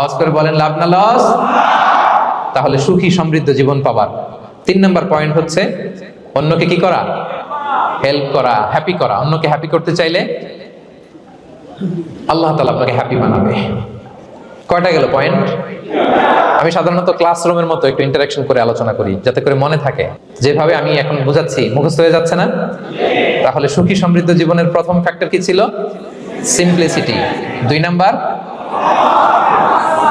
আওয়াজ করে বলেন, লাভ না লস? তাহলে সুখী সমৃদ্ধ জীবন পাবার। তিন নম্বর পয়েন্ট হচ্ছে, অন্যকে কি করা? হেল্প করা হ্যাপি করা। অন্যকে হ্যাপি করতে চাইলে আল্লাহ তালা আপনাকে হ্যাপি বানাবে। কয়টা গেল পয়েন্ট? আমি সাধারণত ক্লাসরুমের মতো একটু ইন্টারাকশন করে আলোচনা করি, যাতে করে মনে থাকে, যেভাবে আমি এখন বোঝাচ্ছি, মুখস্থ হয়ে যাচ্ছে না? তাহলে সুখী সমৃদ্ধ জীবনের প্রথম ফ্যাক্টর কি ছিল? সিম্পলিসিটি দুই নাম্বার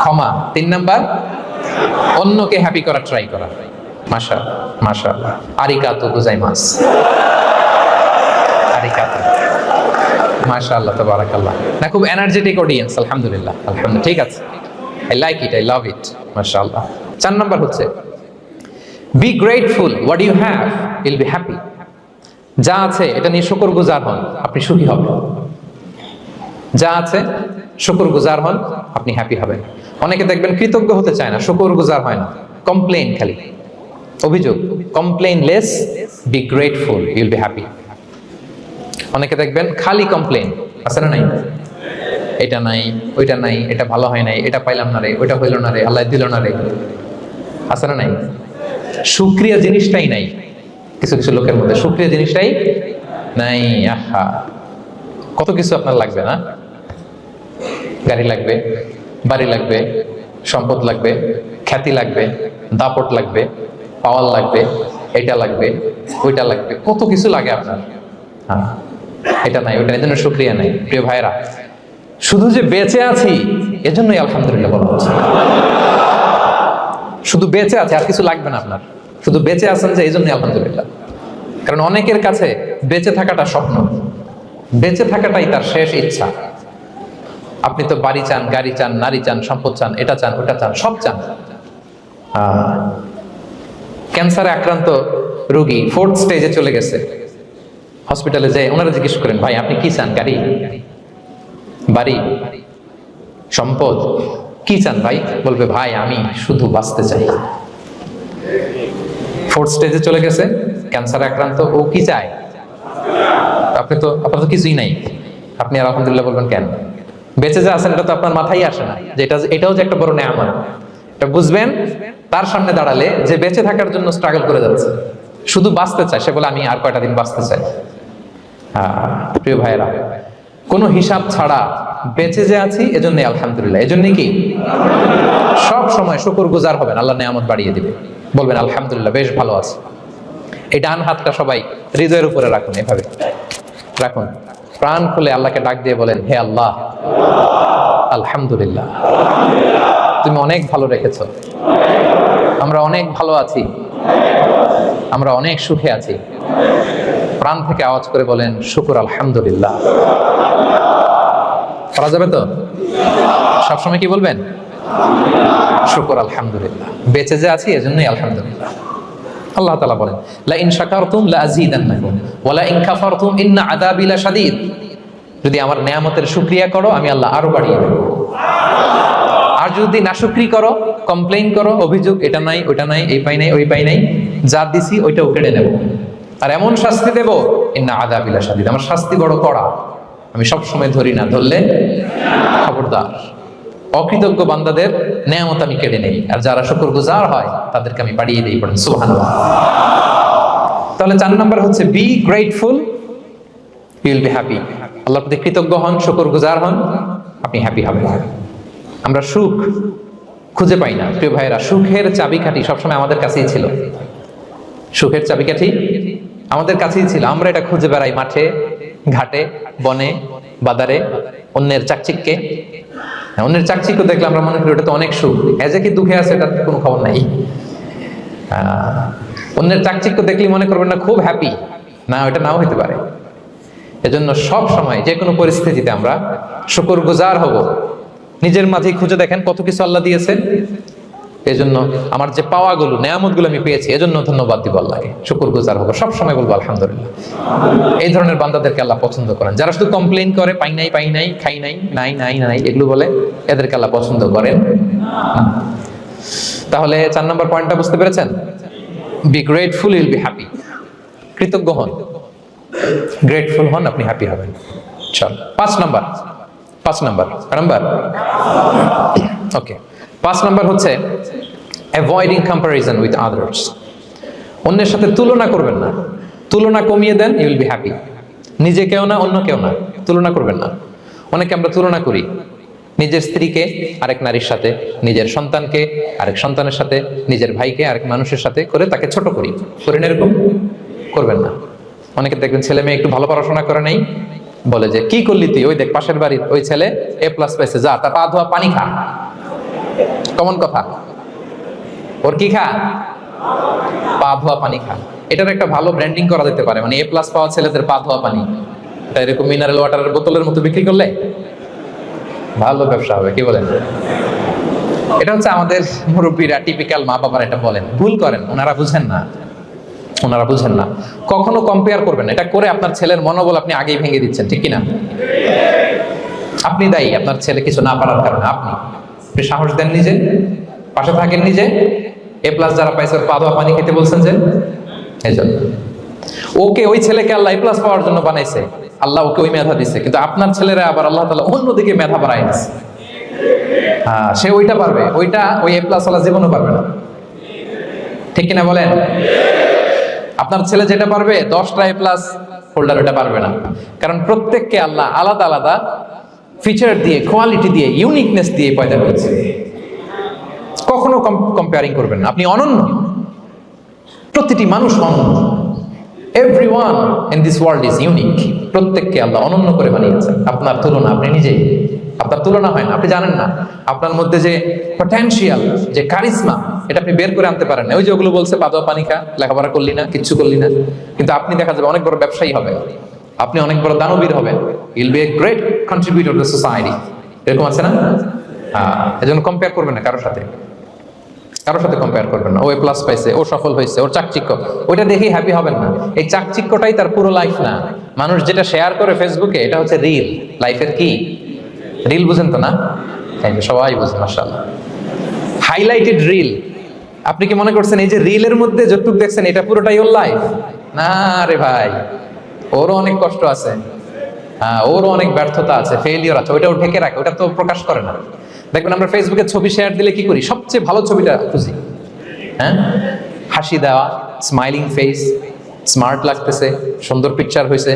ক্ষমা। তিন নাম্বার, অন্যকে হ্যাপি করা ট্রাই করা। মাশা মাশা আরিকাতু গুজাইমাস। আরিকাতু। মাশাআল্লাহ তাবারাকাল্লাহ। না, খুব এনার্জেটিক অডিয়েন্স আলহামদুলিল্লাহ আলহামদুলিল্লাহ। ঠিক আছে। I like it I love it মাশাআল্লাহ চার নাম্বার হচ্ছে be grateful what you have will be happy যা আছে, এটা নিয়ে শুকর গুজার হন, আপনি সুখী হবেন। যা আছে শুকর গুজার হন, আপনি হ্যাপি হবেন। অনেকে দেখবেন কৃতজ্ঞ হতে চায় না, শুকর গুজার হয় না। কমপ্লেন খালি। অভিযোগ complain less be grateful you'll be happy অনেকে দেখবেন খালি কমপ্লেন আছে না নাই? এটা নাই, ওইটা নাই, এটা ভালো হয় নাই, এটা পাইলাম না রে, ওইটা হইল না রে, আল্লাহ দিল না রে। আছে না নাই? সুক্রিয়া জিনিসটাই নাই। কিছু কিছু লোকের মধ্যে সুক্রিয়া জিনিসটাই নাই, আহা। কত কিছু আপনার লাগবে না? গাড়ি লাগবে। বাড়ি লাগবে, সম্পদ লাগবে, খ্যাতি লাগবে, দাপট লাগবে, পাওয়ার লাগবে, এটা লাগবে, ওইটা লাগবে, কত কিছু লাগে আপনার। হ্যাঁ এটা নাই ওইটা এজন্য শুক্রিয়া নাই, প্রিয় ভাইরা শুধু যে বেঁচে আছি, এজন্যই আলহামদুলিল্লাহ বলা হচ্ছে। শুধু বেঁচে আছে, আর কিছু লাগবে না আপনার। শুধু বেঁচে আছেন যে এই জন্যই আলহামদুলিল্লাহ। কারণ অনেকের কাছে বেঁচে থাকাটা স্বপ্ন। বেঁচে থাকাটাই তার শেষ ইচ্ছা। আপনি তো বাড়ি চান, গাড়ি চান, নারী চান, সম্পদ চান, এটা চান, ওটা চান, সব চান। ক্যান্সারে আক্রান্ত রোগী ফোর্থ স্টেজে চলে গেছে। হসপিটালে যে ওনারা জিজ্ঞেস করেন, ভাই, আপনি কি চান, গাড়ি? বাড়ি। সম্পদ। কি চান, ভাই? বলবে, ভাই, আমি শুধু বাঁচতে চাই। ফোর্থ স্টেজে চলে গেছে, ক্যান্সারে আক্রান্ত, ও কি চায়? আপনি তো, আপনার তো কিছুই নাই। আপনি আলহামদুলিল্লাহ বলবেন, কেন? বেঁচে যে আছেন এটা তো আপনার মাথায় আসে না। যে এটা এটাও যে একটা বড় নেয়ামত। এটা বুঝবেন তার সামনে দাঁড়ালে যে বেঁচে থাকার জন্য স্ট্রাগল করে যাচ্ছে শুধু বাঁচতে চায় সে বলে আমি আর কয়টা দিন বাঁচতে চাই? হ্যাঁ, প্রিয় ভাইয়েরা কোনো হিসাব ছাড়া বেঁচে যে আছি এজন্যই আলহামদুলিল্লাহ। এজন্যই কি? সব সময় শুকুর গুজার হবেন আল্লাহ নেয়ামত বাড়িয়ে দিবে। বলবেন আলহামদুলিল্লাহ বেশ ভালো আছে। এই ডান হাতটা সবাই হৃদয়ের উপরে রাখুন এভাবে। রাখুন। প্রাণ খুলে আল্লাহকে ডাক দিয়ে বলেন, হে আল্লাহ, আলহামদুলিল্লাহ। তুমি অনেক ভালো রেখেছ। আমরা অনেক ভালো আছি। আমরা অনেক সুখে আছি। প্রাণ থেকে আওয়াজ করে বলেন, শুকুর, আলহামদুলিল্লাহ। করা যাবে তো? সবসময় কি বলবেন? শুকুর, আলহামদুলিল্লাহ। বেঁচে যে আছি, এজন্যই আলহামদুলিল্লাহ। আল্লাহ তাআলা বলেন লা ইন শাকারতুম লা লা ইন কাফারতুম ইন্না আযাবি যদি আমার নেয়ামতের শুকরিয়া করো, আমি আল্লাহ আরও বাড়িয়ে দেব। আর যদি নাশুকরি করো, কমপ্লেইন করো, অভিযোগ, এটা নাই, ওটা নাই, এই পাই নাই, ওই পাই নাই, যা দিছি ওইটাও কেড়ে নেব। আর এমন শাস্তি দেব, ইন্না আযাবি লাশাদীদ। আমার শাস্তি বড় কড়া। আমি সব সময় ধরি না, ধরলে খবরদার। অকৃতজ্ঞ বান্দাদের নেয়ামত আমি কেড়ে নেই। আর যারা শুকর গুজার হয়, তাদেরকে আমি বাড়িয়ে দিই পড়েন। সুহান তাহলে চার নাম্বার হচ্ছে be grateful you'll be happy আল্লাহর প্রতি কৃতজ্ঞ হন শুকর গুজার হন, আপনি হ্যাপি হবেন। আমরা সুখ খুঁজে পাই না। প্রিয় ভাইয়েরা, সুখের চাবিকাঠি সবসময় আমাদের কাছেই ছিল। সুখের চাবিকাঠি আমাদের কাছেই ছিল। আমরা এটা খুঁজে বেড়াই মাঠে, ঘাটে, বনে, বাজারে, অন্যের চাকচিককে অন্যের চাকচিক্য দেখলে আমরা মনে করি ওটা তো অনেক সুখ। এজে কি দুঃখে আছে, এটার কোনো খবর নাই। অন্যের চাকচিক্য দেখলে মনে করবেন না, খুব হ্যাপি না, ওটা নাও হতে পারে। এজন্য সব সময় যে কোনো পরিস্থিতিতে আমরা শুকর গুজার হব। নিজের মাঝে খুঁজে দেখেন কত কিছু আল্লাহ দিয়েছে এজন্য আমার যে পাওয়াগুলো, নেয়ামতগুলো আমি পেয়েছি, এজন্য ধন্যবাদ দিব আল্লাহকে। শুকুর গুজার হব। সব সময় বলব, আলহামদুলিল্লাহ। এই ধরনের বান্দাদেরকে আল্লাহ পছন্দ করেন। যারা শুধু কমপ্লেইন করে, পাই নাই পাই নাই, খাই নাই নাই নাই নাই, এগুলো বলে, এদেরকে আল্লাহ পছন্দ করেন। তাহলে চার নম্বর পয়েন্টটা বুঝতে পেরেছেন? Be grateful will be happy কৃতজ্ঞ হন। গ্রেটফুল হন, আপনি হ্যাপি হবেন। চল, পাঁচ নম্বর পাঁচ নম্বর নাম্বার। ওকে পাঁচ নাম্বার হচ্ছে অ্যাভয়েডিং কম্পারিজন উইথ আদার্স অন্যের সাথে তুলনা করবেন না। তুলনা কমিয়ে দেন ইউ উইল বি হ্যাপি নিজে কেউ না, অন্য কেউ না। তুলনা করবেন না। অনেকে আমরা তুলনা করি। নিজের স্ত্রীকে, আরেক নারীর সাথে, নিজের সন্তানকে, আরেক সন্তানের সাথে, নিজের ভাইকে, আরেক মানুষের সাথে করে তাকে ছোট করি। করেন এরকম? করবেন না। অনেকে দেখবেন ছেলে মেয়ে একটু ভালো পড়াশোনা করে নেই। বলে যে, কি করলি তুই? ওই দেখ, পাশের বাড়ির ওই ছেলে এ প্লাস পাইছে, যা তা পা ধোয়া, পানি খা। কমন কথা। ওর কি খা? পা ধোয়া পানি খা। এটার একটা ভালো ব্র্যান্ডিং করা যেতে পারে। মানে এ প্লাস পাওয়া ছেলেদের পা ধোয়া পানি। এটা এরকম মিনারেল ওয়াটারের বোতলের মতো বিক্রি করলে ভালো ব্যবসা হবে, কি বলেন? এটা হচ্ছে আমাদের মুরব্বীরা টিপিক্যাল মা বাবারা এটা বলেন। ভুল করেন, ওনারা বুঝেন না। ওনারা বুঝেন না। কখনো কম্পেয়ার করবেন এটা করে আপনার ছেলের মনোবল আপনি আগেই ভেঙে দিচ্ছেন, ঠিক কিনা? আপনি দায়ী, আপনার ছেলে কিছু না পারার কারণে, আপনি। সাহস দেন নিজে, পাশে থাকেন নিজে। এ প্লাস যারা পাইছে পা পানি খেতে বলছেন যে, এই জন্য ওকে ওই ছেলেকে আল্লাহ এ প্লাস পাওয়ার জন্য বানাইছে। আল্লাহ ওকে ওই মেধা দিচ্ছে কিন্তু আপনার ছেলেরা আবার আল্লাহ তালা অন্যদিকে মেধা বাড়াই হ্যাঁ সে ওইটা পারবে। ওইটা ওই এ প্লাস ওয়ালা জীবনও পারবে না। ঠিক কিনা বলেন? আপনার ছেলে যেটা পারবে, দশটা এ প্লাস হোল্ডার ওটা পারবে না। কারণ প্রত্যেককে আল্লাহ আলাদা আলাদা ফিচার দিয়ে কোয়ালিটি দিয়ে ইউনিকনেস দিয়ে পয়দা করেছে। কখনো কম্পেয়ারিং করবেন না। আপনি অনন্য। প্রতিটি মানুষ অনন্য। Every one in this world is unique প্রত্যেককে আল্লাহ অনন্য করে বানিয়েছেন। আপনার তুলনা আপনি নিজেই। আপনার তুলনা হয় না। আপনি জানেন না। আপনার মধ্যে যে পটেনশিয়াল যে কারিজমা এটা আপনি বের করে আনতে পারেন না। ওই যে ওগুলো বলছে পাদোয়া পানি খা লেখাপড়া করলি না, কিচ্ছু করলি না। কিন্তু আপনি দেখা যাবে অনেক বড় ব্যবসায়ী হবে আপনি অনেক বড় দানবীর হবেন। You'll be a great contributor to society এরকম আছে না? হ্যাঁ এজন্য কম্পেয়ার করবেন না কারোর সাথে। কারোর সাথে কম্পেয়ার করবেন না। ও এ প্লাস পাইছে, ও সফল হয়েছে ওর চাকচিক্য। ওইটা দেখেই হ্যাপি হবেন না। এই চাকচিক্যটাই তার পুরো লাইফ না। মানুষ যেটা শেয়ার করে ফেসবুকে এটা হচ্ছে রিল লাইফের কি? রিল বুঝেন তো না? সবাই বুঝেন মার্শাল্লাহ হাইলাইটেড রিল আপনি কি মনে করছেন, এই যে রিলের মধ্যে যতটুক দেখছেন, এটা পুরোটাই ওর লাইফ না রে ভাই। ওরও অনেক কষ্ট আছে। হ্যাঁ ওরও অনেক ব্যর্থতা আছে ফেলিওর আছে, ওইটাও ঢেকে রাখে ওটা তো প্রকাশ করে না। দেখবেন আমরা ফেসবুকে ছবি শেয়ার দিলে কি করি? সবচেয়ে ভালো ছবিটা খুঁজি। হ্যাঁ? হাসি দেওয়া স্মাইলিং ফেস স্মার্ট লাগতেছে, সুন্দর পিকচার হয়েছে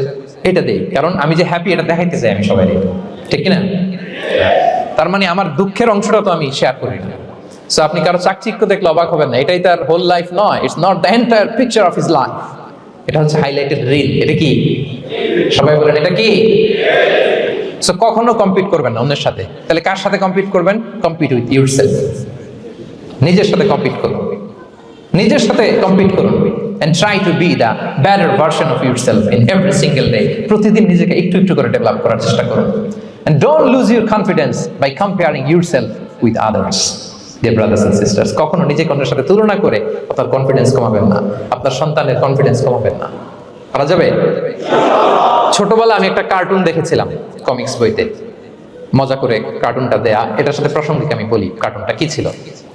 এটা দেই। কারণ আমি যে হ্যাপি এটা দেখাইতে চাই আমি সবাই ঠিক কিনা? তার মানে আমার দুঃখের অংশটা তো আমি শেয়ার করি না। সো আপনি কারও চাকচিক্য দেখলে অবাক হবেন না। এটাই তার হোল লাইফ নয়। It's not the entire picture of his life এটা হচ্ছে হাইলাইটেড রিল এটা কি? সবাই বলেন, এটা কি? সো কখনো কম্পিট করবেন না অন্যের সাথে। তাহলে কার সাথে কম্পিট করবেন? কম্পিট উইথ ইউর সেলফ নিজের সাথে কম্পিট করুন। নিজের সাথে কম্পিট করুন। And try to be the better version of yourself in every single day প্রতিদিন নিজেকে একটু একটু করে ডেভেলপ করার চেষ্টা করুন। And don't lose your confidence by comparing yourself with others dear brothers and sisters কখনো নিজেকে অন্যের সাথে তুলনা করে আপনার কনফিডেন্স কমাবেন না, আপনার সন্তানের কনফিডেন্স কমাবেন না। করা যাবে? ছোটবেলা আমি একটা কার্টুন দেখেছিলাম কমিক্স বইতে। মজা করে কার্টুনটা দেয়া, এটার সাথে প্রাসঙ্গিক আমি বলি কার্টুনটা কি ছিল?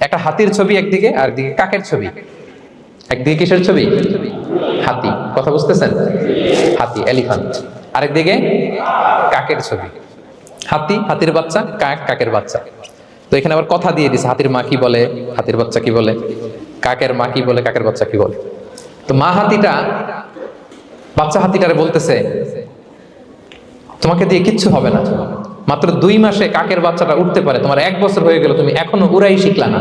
একটা হাতির ছবি একদিকে, আর একদিকে কাকের ছবি। একদিকে কিসের ছবি? হাতি। কথা বুঝতেছেন? হাতি এলিফ্যান্ট আরেকদিকে কাকের ছবি। হাতি, হাতির বাচ্চা, কাক, কাকের বাচ্চা। তো এখানে আবার কথা দিয়ে দিছে, হাতির মা কি বলে, হাতির বাচ্চা কি বলে, কাকের মা কি বলে, কাকের বাচ্চা কি বলে। তো মা হাতিটা, বাচ্চা হাতিটারে বলতেছে, তোমাকে দিয়ে কিচ্ছু হবে না। মাত্র দুই মাসে কাকের বাচ্চাটা উঠতে পারে, তোমার এক বছর হয়ে গেল, তুমি এখনও উড়াই শিখলা না।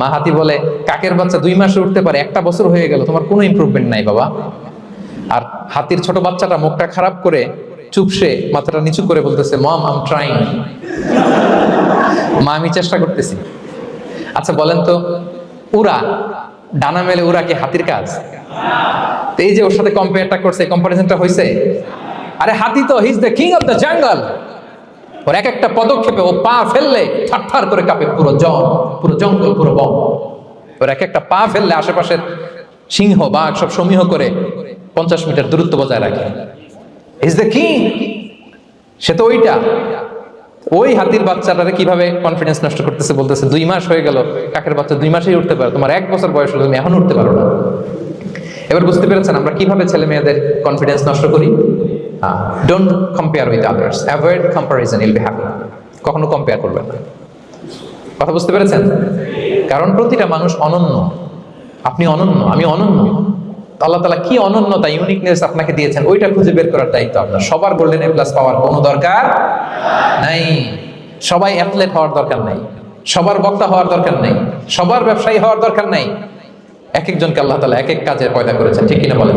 মা হাতি বলে, কাকের বাচ্চা দুই মাসে উঠতে পারে, একটা বছর হয়ে গেল, তোমার কোনো ইমপ্রুভমেন্ট নাই বাবা। আর হাতির ছোট বাচ্চাটা মুখটা খারাপ করে চুপসে মাথাটা নিচু করে বলতেছে, মম আম ট্রাইং মা, আমি চেষ্টা করতেছি। আচ্ছা বলেন তো উড়া ডানা মেলে উড়া কি হাতির কাজ? এই যে ওর সাথে কম্পেয়ারটা করছে কম্পারিজনটা হয়েছে আরে, হাতি তো is the king of the jungle ওর এক একটা পদক্ষেপে ও পা ফেললে থারথার করে কাঁপে পুরো জন, পুরো জঙ্গল, পুরো বন। ওর এক একটা পা ফেললে আশেপাশের সিংহ, বাঘ সব সমীহ করে পঞ্চাশ মিটার দূরত্ব বজায় রাখে। ইজ দ্য কিং সে তো ওইটা। ওই হাতির বাচ্চাটারে কীভাবে কনফিডেন্স নষ্ট করতেছে বলতেছে, দুই মাস হয়ে গেল, কাকের বাচ্চা দুই মাসেই উঠতে পারো, তোমার এক বছর বয়স হলো, তুমি এখন উঠতে পারো না। এবার বুঝতে পেরেছেন আমরা কীভাবে ছেলে মেয়েদের কনফিডেন্স নষ্ট করি? Don't compare with others avoid comparison you'll be happy কখনো কম্পেয়ার করবেন না। কথা বুঝতে পেরেছেন? কারণ প্রতিটা মানুষ অনন্য। আপনি অনন্য, আমি অনন্য। আল্লাহ তালা কি অনন্যতা ইউনিকনেস আপনাকে দিয়েছেন, ওইটা খুঁজে বের করার দায়িত্ব আপনার। সবার গোল্ডেন এ প্লাস পাওয়ার কোনো দরকার নাই। সবাই অ্যাথলেট হওয়ার দরকার নাই। সবার বক্তা হওয়ার দরকার নেই। সবার ব্যবসায়ী হওয়ার দরকার নেই। এক একজনকে আল্লাহ তালা এক এক কাজের পয়দা করেছেন, ঠিক কিনা বলেন?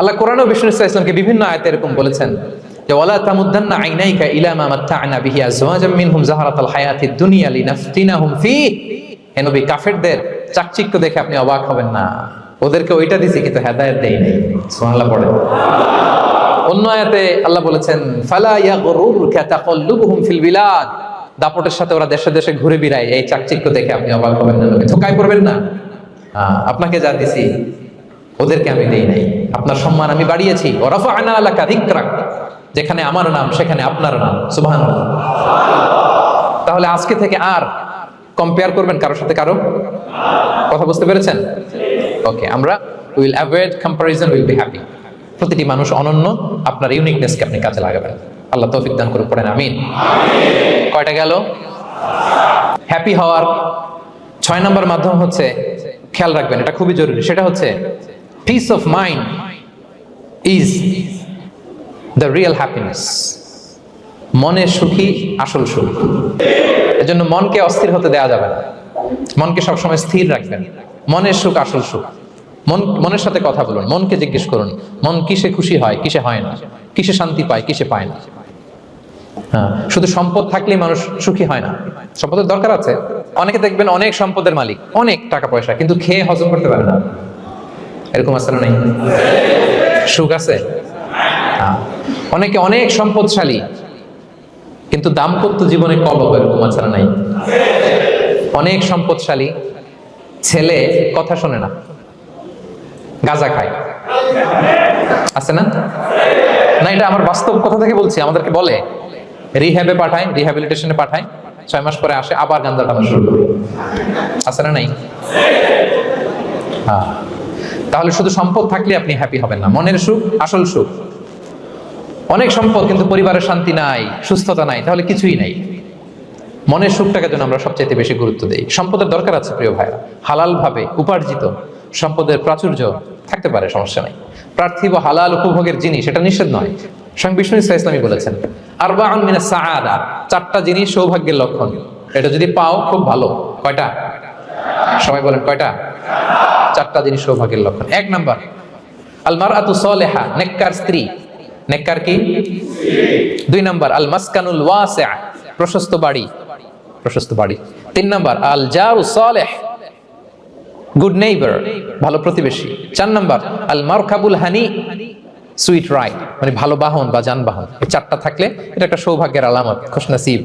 আল্লাহ কোরআন বিষ্ণু ইসলাম ইসলামকে বিভিন্ন আয়তে এরকম বলেছেন যে, ওয়ালা তামুদ্দান্না আইনাইকা ইলা মা মাত্তা'না বিহি আজওয়াজাম মিনহুম জাহারাতাল হায়াতিদ দুনিয়া ফি হে নবী, কাফেরদের চাকচিক্য দেখে আপনি অবাক হবেন না। ওদেরকে ওইটা দিছি, কিন্তু হেদায়েত দেই নাই। সুবহানাল্লাহ পড়ে। অন্য আয়াতে আল্লাহ বলেছেন, ফালা ইয়াগরুরকা তাকাল্লুবুহুম ফিল বিলাদ। দাপটের সাথে ওরা দেশে দেশে ঘুরে বেড়ায়, এই চাকচিক্য দেখে আপনি অবাক হবেন না ধোকায় পড়বেন না। আপনাকে যা দিছি, ওদেরকে আমি দেই নাই। আপনার সম্মান আমি বাড়িয়েছি। ওরাফা আনা আলাকা দিকরাক যেখানে আমার নাম, সেখানে আপনার নাম। সুবহান তাহলে আজকে থেকে আর কম্পেয়ার করবেন কারোর সাথে কারও? কথা বুঝতে পেরেছেন? ওকে আমরা will avoid comparison will be happy প্রতিটি মানুষ অনন্য আপনার ইউনিকনেসকে আপনি কাজে লাগাবেন। আল্লাহ তৌফিক দান করে পড়েন আমিন। কয়টা গেল? হ্যাপি হওয়ার ছয় নম্বর মাধ্যম হচ্ছে খেয়াল রাখবেন এটা খুবই জরুরি। সেটা হচ্ছে peace of mind is the real happiness মনে সুখী আসল সুখ। এজন্য মনকে অস্থির হতে দেওয়া যাবে না। মনকে সবসময় স্থির রাখবেন। মনের সুখ, আসল সুখ। মন, মনের সাথে কথা বলুন, মনকে জিজ্ঞেস করুন, মন কিসে খুশি হয়, কিসে হয় না? কিসে শান্তি পায়, কিসে পায় না? হ্যাঁ শুধু সম্পদ থাকলেই মানুষ সুখী হয় না। সম্পদের দরকার আছে। অনেকে দেখবেন অনেক সম্পদের মালিক, অনেক টাকা পয়সা, কিন্তু খেয়ে হজম করতে পারে না। এরকম আছে না নেই? সুখ আছে? হ্যাঁ। অনেকে অনেক সম্পদশালী, কিন্তু দাম্পত্য জীবনে কম কলহ এরকম না নাই? অনেক সম্পদশালী ছেলে কথা শোনে না। গাঁজা খায়। আছে না? না, এটা আমার বাস্তব কথা থেকে বলছি, আমাদেরকে বলে। রিহ্যাবে পাঠায় রিহ্যাবিলিটেশনে পাঠায়, ছয় মাস পরে আসে, আবার গান্দা টানা শুরু করে। আছে না নাই? হ্যাঁ। তাহলে শুধু সম্পদ থাকলে আপনি হ্যাপি হবেন না। মনের সুখ, আসল সুখ। অনেক সম্পদ কিন্তু পরিবারের শান্তি নাই, সুস্থতা নাই, তাহলে কিছুই নাই। মনের সুখটাকে যেন আমরা সবচাইতে বেশি গুরুত্ব দিই। সম্পদের দরকার আছে প্রিয় ভাইরা। হালাল ভাবে উপার্জিত সম্পদের প্রাচুর্য থাকতে পারে, সমস্যা নাই। বা হালাল উপভোগের জিনিস, এটা নিষেধ নয়। স্বয়ং বিষ্ণু ইসলাম ইসলামী বলেছেন আর বা আনমিনা সাআদা চারটা জিনিস সৌভাগ্যের লক্ষণ। এটা যদি পাও, খুব ভালো। কয়টা? সবাই বলেন, কয়টা? চারটা জিনিস সৌভাগ্যের লক্ষণ। এক নাম্বার আলমার আতু সলেহা নেককার স্ত্রী। নেককার কি? দুই নাম্বার আল মাসকানুল ওয়াসিআ প্রশস্ত বাড়ি। প্রশস্ত বাড়ি। তিন নাম্বার আল জারু সালেহ গুড নেইবার ভালো প্রতিবেশী। চার নাম্বার আল মারকাবুল হানি সুইট রাইড মানে ভালো বাহন বা যানবাহন। এই চারটা থাকলে এটা একটা সৌভাগ্যের আলামত, খুশনসিব,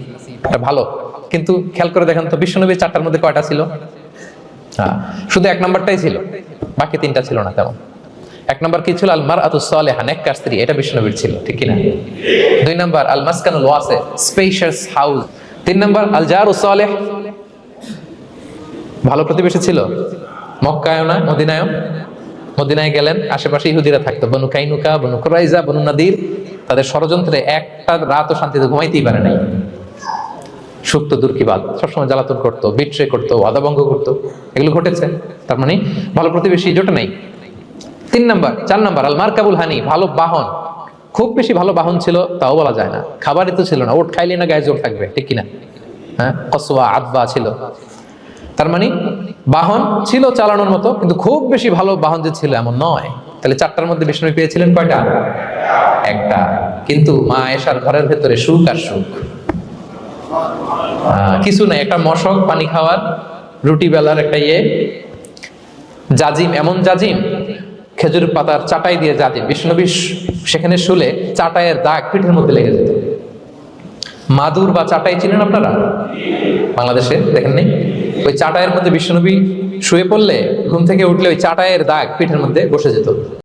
এটা ভালো। কিন্তু খেয়াল করে দেখেন তো বিশ্বনবী চারটার মধ্যে কয়টা ছিল? হ্যাঁ শুধু এক নাম্বারটাই ছিল, বাকি তিনটা ছিল না তেমন। এক নম্বর কি ছিল? আল মার আতু সালেহা, নেককার স্ত্রী, এটা বিষ্ণুবীর ছিল, ঠিক কিনা? দুই নম্বর আল মাসকানুল ওয়াসে স্পেশাস হাউস তিন নম্বর আল জারু সালেহ। ভালো প্রতিবেশী ছিল? মক্কায় না মদিনায় গেলেন আশেপাশে ইহুদিরা থাকতো। বনু কাইনুকা, বনু কুরাইজা, বনু নাদির, তাদের ষড়যন্ত্রে একটা রাতও শান্তিতে ঘুমাইতেই পারে নাই। সুপ্ত দুর্কিবাদ সবসময় জ্বালাতন করতো, বিট্রে করতো আদাভঙ্গ করতো। এগুলো ঘটেছে, তার মানে ভালো প্রতিবেশী জোটে নাই। তিন নাম্বার, চার নাম্বার আল মার্কাবুল হানি, ভালো বাহন। খুব বেশি ভালো বাহন ছিল, তাও বলা যায় না। খাবারই তো ছিল না, ওট খাইলে না গায়ে জোর থাকবে, ঠিক কিনা? হ্যাঁ কসোয়া আদবা ছিল। তার মানে বাহন ছিল চালানোর মতো, কিন্তু খুব বেশি ভালো বাহন যে ছিল এমন নয়। তাহলে চারটার মধ্যে বিষ্ণু পেয়েছিলেন কয়টা? একটা। কিন্তু মা এসার ঘরের ভেতরে সুখ আর সুখ। কিছু নাই, একটা মশক, পানি খাওয়ার, রুটি বেলার একটা ইয়ে। জাজিম, এমন জাজিম খেজুর পাতার চাটাই দিয়ে যা দিয়ে বিষ্ণবী সেখানে শুলে চাটাইয়ের দাগ পিঠের মধ্যে লেগে যেত। মাদুর বা চাটাই চিনেন আপনারা? বাংলাদেশে, দেখেন নেই? ওই চাটাইয়ের মধ্যে বিষ্ণুবি শুয়ে পড়লে, ঘুম থেকে উঠলে ওই চাটাইয়ের দাগ পিঠের মধ্যে বসে যেত।